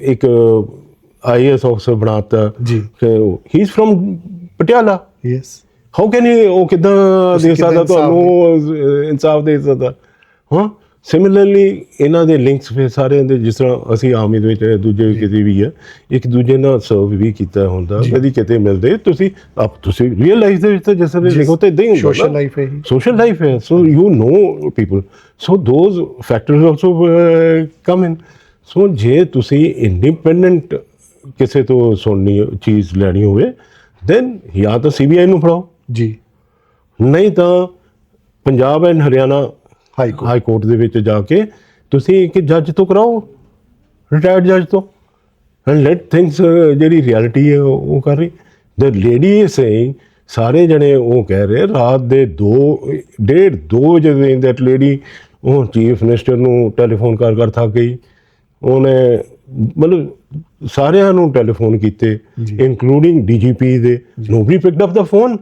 ਇੱਕ ਆਈਐਸ ਅਫਸਰ ਬਣਾਤਾ। ਜੀ। He is from Patiala. Yes how can he ਉਹ ਕਿਦਾਂ ਦੇ ਕਿੱਦਾਂ ਸਕਦਾ ਤੁਹਾਨੂੰ ਇਨਸਾਫ ਦੇ ਸਕਦਾ ਹਾਂ? ਸਿਮਿਲਰਲੀ ਇਹਨਾਂ ਦੇ ਲਿੰਕਸ ਫਿਰ ਸਾਰਿਆਂ ਦੇ ਜਿਸ ਤਰ੍ਹਾਂ ਅਸੀਂ ਆਰਮੀ ਦੇ ਵਿੱਚ ਦੂਜੇ ਕਿਤੇ ਵੀ ਹੈ ਇੱਕ ਦੂਜੇ ਨਾਲ ਸਰਵ ਵੀ ਕੀਤਾ ਹੁੰਦਾ ਕਦੀ ਕਿਤੇ ਮਿਲਦੇ ਤੁਸੀਂ ਆਪ ਤੁਸੀਂ ਰੀਅਲ ਲਾਈਫ ਦੇ ਵਿੱਚ ਤਾਂ ਜਿਸ ਤਰ੍ਹਾਂ ਲਿਖੋ ਤਾਂ ਇਦਾਂ ਹੀ ਹੁੰਦਾ ਸੋਸ਼ਲ ਲਾਈਫ ਹੈ ਹੀ social life hai so you know people. So those factors also uh, come in. So ਜੇ ਤੁਸੀਂ ਇੰਡੀਪੈਂਡੈਂਟ ਕਿਸੇ ਤੋਂ ਸੁਣਨੀ ਚੀਜ਼ ਲੈਣੀ ਹੋਵੇ ਦੈਨ ਜਾਂ ਤਾਂ ਸੀਬੀਆਈ ਨੂੰ ਫੜਾਓ। ਜੀ। ਨਹੀਂ ਤਾਂ Punjab and Haryana high court. High court ਦੇ ਵਿੱਚ ਜਾ ਕੇ ਤੁਸੀਂ ਇੱਕ ਜੱਜ ਤੋਂ ਕਰਾਓ ਰਿਟਾਇਰਡ ਜੱਜ ਤੋਂ। ਐਂਡ ਲੈਟ ਥਿੰਗਸ ਜਿਹੜੀ ਰਿਐਲਿਟੀ ਹੈ ਉਹ ਉਹ ਕਰ ਰਹੀ। ਦ ਲੇਡੀ ਇਜ਼ ਸੇਇੰਗ ਸਾਰੇ ਜਣੇ ਉਹ ਕਹਿ ਰਹੇ ਰਾਤ ਦੇ 2 ਡੇਢ 2 ਵਜੇ ਦੇ ਦੈਟ ਲੇਡੀ ਉਹ ਚੀਫ ਮਿਨਿਸਟਰ ਨੂੰ ਟੈਲੀਫੋਨ ਕਰ ਕਰ ਥੱਕ ਗਈ। ਉਹਨੇ ਮਤਲਬ ਸਾਰਿਆਂ ਨੂੰ ਟੈਲੀਫੋਨ ਕੀਤੇ ਇਨਕਲੂਡਿੰਗ ਡੀਜੀਪੀ ਦੇ। ਨੋਬਡੀ ਪਿਕਡ ਅਪ ਦਾ ਫੋਨ